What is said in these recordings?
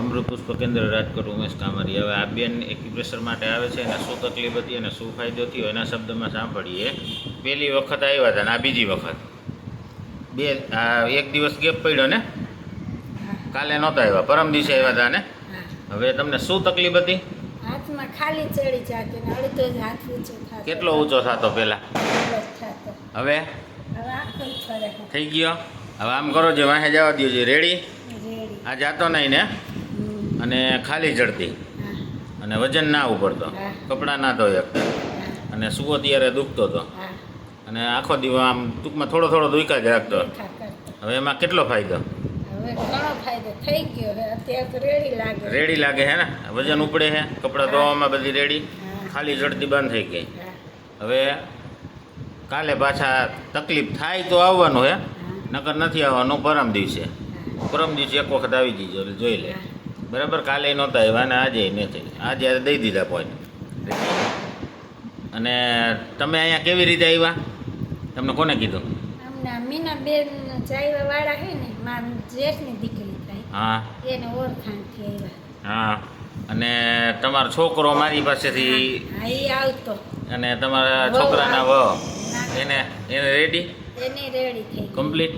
અમૃત પુષ્પ કેન્દ્ર રાજકોટ ઉમેશ કામરી. હવે આ બેન એક્યુપ્રેશર માટે આવે છે અને શું તકલીફ હતી અને શું ફાયદો થયો એના શબ્દમાં સાંભળીએ. પહેલી વખત આવ્યા હતા ને આ બીજી વખત. બે આ એક દિવસ ગેપ પડ્યો ને? કાલે નહોતા આવ્યા પરમ દિવસે આવ્યા હતા ને? હવે તમને શું તકલીફ હતી? હાથમાં ખાલી ચડી જાતો ને અડધો જ હાથ ઊંચો થતો. કેટલો ઊંચો થતો પહેલાં? હવે? થઈ ગયો? હવે આમ કરો જે વાહે જવા દો જે રેડી. આ જાતો નહીં ને. અને ખાલી ચડતી અને વજન ના ઉપડતો. કપડાં ના ધોઈ શકતા. અને સુવો ત્યારે દુખતો હતો અને આખો દિવસ આમ ટૂંકમાં થોડો થોડો દુખ્યા જ રાખતો. હવે એમાં કેટલો ફાયદો? રેડી લાગે રેડી લાગે હે ને? વજન ઉપડે છે. કપડાં ધોવામાં બધી રેડી. ખાલી ચડતી બંધ થઈ ગઈ. હવે કાલે પાછા તકલીફ થાય તો આવવાનું હે. નકર નથી આવવાનું. પરમ દિવસે. પરમ દિવસે એક વખત આવી જજો એટલે જોઈ લે. બરાબર કાલે નહોતા આવ્યા અને આજે નથી આજે દઈ દીધા પોઈન્ટ અને તમે અહીંયા કેવી રીતે આવ્યા? તમને કોને કીધું? અમને જાયવા વાળા હે ને મારી જેઠની દીકરી થાય. હા. એને ઓળખાણથી આવ્યા. હા. અને તમારો છોકરો મારી પાસેથી? આવતો. અને તમારા છોકરાના વ? એને એને રેડી એને રેડી થઈ કમ્પ્લીટ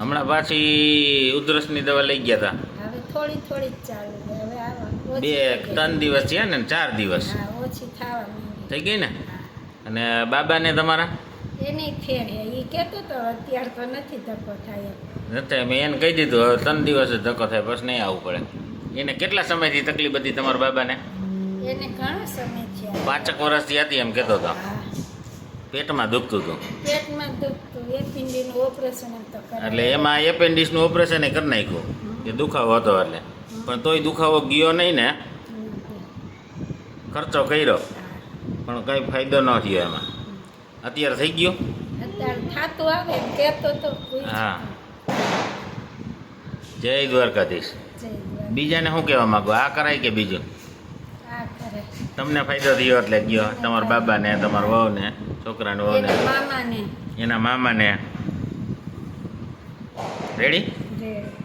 હમણાં પાછી ઉધરસની દવા લઈ ગયા હતા થોડી થોડી જ ચાલુ છે. હવે આવા બે ત્રણ દિવસ છે ને ચાર દિવસ. ઓછી થવા થઈ ગઈ ને? અને બાબાને તમારા? એની ફેર. એ કહેતો તો અત્યાર તો નથી ધક્કો થાય નથી મેં એને કહી દીધું હવે ત્રણ દિવસ ધક્કો થાય બસ નહીં આવવું પડે. એને કેટલા સમયથી તકલીફ હતી તમારા બાબાને? એને ઘણો સમય થયા. પાંચક વર્ષથી હતી એમ કહેતો હતો પેટમાં દુખતું હતું. પેટમાં દુખતું. એ પિંડીનું ઓપરેશન તો એટલે એમાં એપેન્ડિસનું ઓપરેશન એ કરી નાખ્યું. કે દુખાવો હતો એટલે. પણ તોય દુખાવો ગયો નહીં ને. ખર્ચો કર્યો. પણ કંઈ ફાયદો ન થયો એમાં. અત્યારે થઈ ગયો? હા. જય દ્વારકાધીશ. બીજાને શું કહેવા માગો? આ કરાય કે બીજું? તમને ફાયદો થયો એટલે ગયો. તમારા બાબાને તમારા વહુને છોકરાને વહુને. એના મામાને. એના મામાને. Ready ready